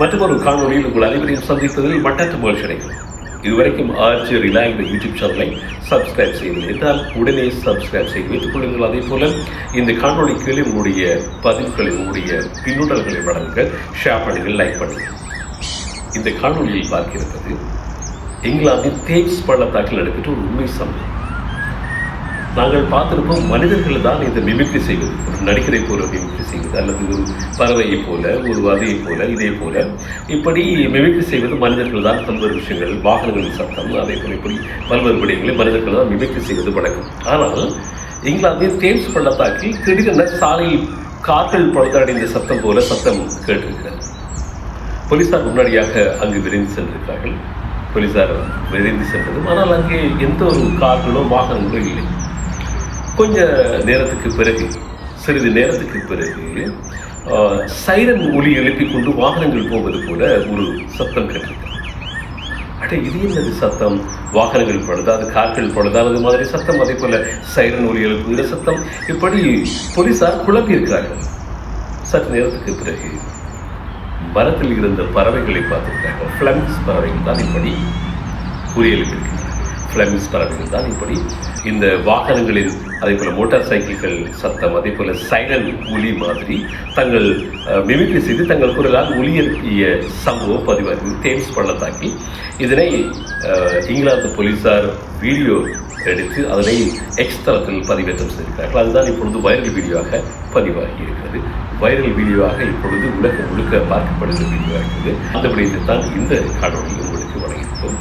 மற்றொரு காணொலியில் உங்கள் அனைவரையும் சந்தித்ததில் மட்டற்ற மகிழ்ச்சி அடைகிறேன் இதுவரைக்கும் ஆர்ஜி ரிலா என்ற யூடியூப் சேனலை சப்ஸ்கிரைப் செய்யவில்லை என்றால் உடனே சப்ஸ்கிரைப் செய்து வைத்துக் கொள்ளுங்கள். அதே போல இந்த காணொளி கீழே உங்களுடைய பதிவுகளை உங்களுடைய பின்னூட்டல்களை வழங்க ஷேர் பண்ணுங்கள் லைக் பண்ணுங்கள். இந்த காணொலியில் பார்க்கிறது இங்கிலாந்தின் தேம்ஸ் பள்ளத்தாக்கில் நடைபெற்ற ஒரு உண்மை சம்பவம். நாங்கள் பார்த்திருப்போம் மனிதர்கள் தான் இந்த மிமிக்ரி செய்வது. ஒரு நடிகரை போல மிமிக்ரி செய்வது அல்லது ஒரு பறவையை போல ஒரு வதையை போல இதே போல. இப்படி மிமிக்ரி செய்வது மனிதர்கள் தான் பல்வேறு விஷயங்கள் வாகனங்களின் சத்தம் அதே போல இப்படி பல்வேறு விடயங்களை மனிதர்கள் தான் மிமிக்ரி செய்வது வழக்கம். ஆனால் இங்கிலாந்தில் தேம்ஸ் பள்ளத்தாக்கில் திடீரென சாலையில் காற்றில் பழுதடைந்த சத்தம் போல சத்தம் கேட்டிருக்கிறது. போலீசார் முன்னாடியாக அங்கு விரைந்து சென்றிருக்கிறார்கள். போலீசார் விரைந்து சென்றதும் ஆனால் அங்கே எந்த ஒரு கார்களோ வாகனங்களோ இல்லை. கொஞ்ச நேரத்துக்கு பிறகு சிறிது நேரத்துக்கு பிறகு சைரன் ஒளி எழுப்பிக் கொண்டு வாகனங்கள் போவது போல ஒரு சத்தம் கேட்டிருக்கிறது. அட இது என்னது சத்தம்? வாகனங்கள் படுதா அது கார்கள் படுதா அது மாதிரி சத்தம் அதே போல சைரன் ஒலி எழுப்புகிற சத்தம். இப்படி போலீசார் குழப்பி இருக்கிறார்கள் சற்று நேரத்துக்கு பிறகு மரத்தில் இருந்த பறவைகளை பார்த்திருக்கிறார்கள். ஃப்ளம்ஸ் பறவைகள் தான் இப்படி குறி எழுப்பியிருக்கின்றன ஃப்ளெம்ஸ் பறவைகள் தான் இப்படி இந்த வாகனங்களில் அதே போல் மோட்டார் சைக்கிள்கள் சத்தம் அதே போல் சைரன் ஒலி மாதிரி தங்கள் மிமிக்ரி செய்து தங்கள் குரலால் ஒலி எழுப்பிய சம்பவம் பதிவாகி தேம்ஸ் பள்ளத்தாக்கி இதனை இங்கிலாந்து போலீஸார் வீடியோ எடுத்து அதனை எக்ஸ் தளத்தில் பதிவேற்றம் செய்திருக்கிறார்கள். அதுதான் இப்பொழுது வைரல் வீடியோவாக பதிவாகி இருக்கிறது. வைரல் வீடியோவாக இப்பொழுது உலகம் முழுக்க பார்க்கப்படுகிற வீடியோவாக இருக்கிறது அந்த விடயத்தை தான் இந்த காணொலி உங்களுக்கு வழங்கியிருக்கோம்